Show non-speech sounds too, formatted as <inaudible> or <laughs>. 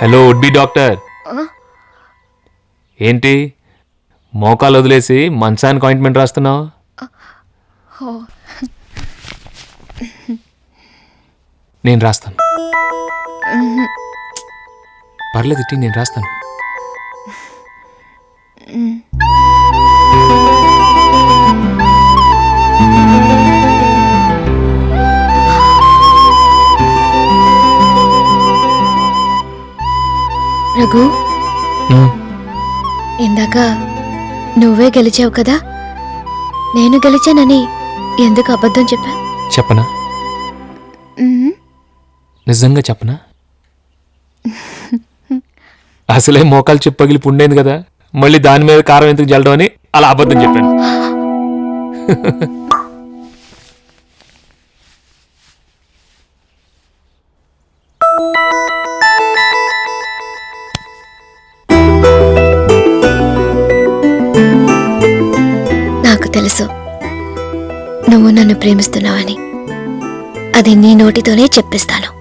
Hello would be doctor ఏంటి? మోకాలు వదిలేసి మంచానికి ఆయింట్మెంట్ రాస్తున్నావు? నేను రాస్తాను. పర్లేదు నేను రాస్తాను. రఘు. ఇందాక నువ్వే గెలిచావు కదా? నేను గెలిచానని ఎందుకు అబద్ధం చెప్పా? చెప్పనా? నిజంగా చెప్పనా? అసలే మోకాలు చెప్పు పగిలి పుండైంది కదా. మళ్ళీ దాని మీద కారం ఎందుకు జల్లడం అని అలా అబద్ధం చెప్పాను. <laughs> తెలుసు. నువ్వు నన్ను ప్రేమిస్తున్నావని. అది నీ నోటితోనే చెప్పిస్తాను.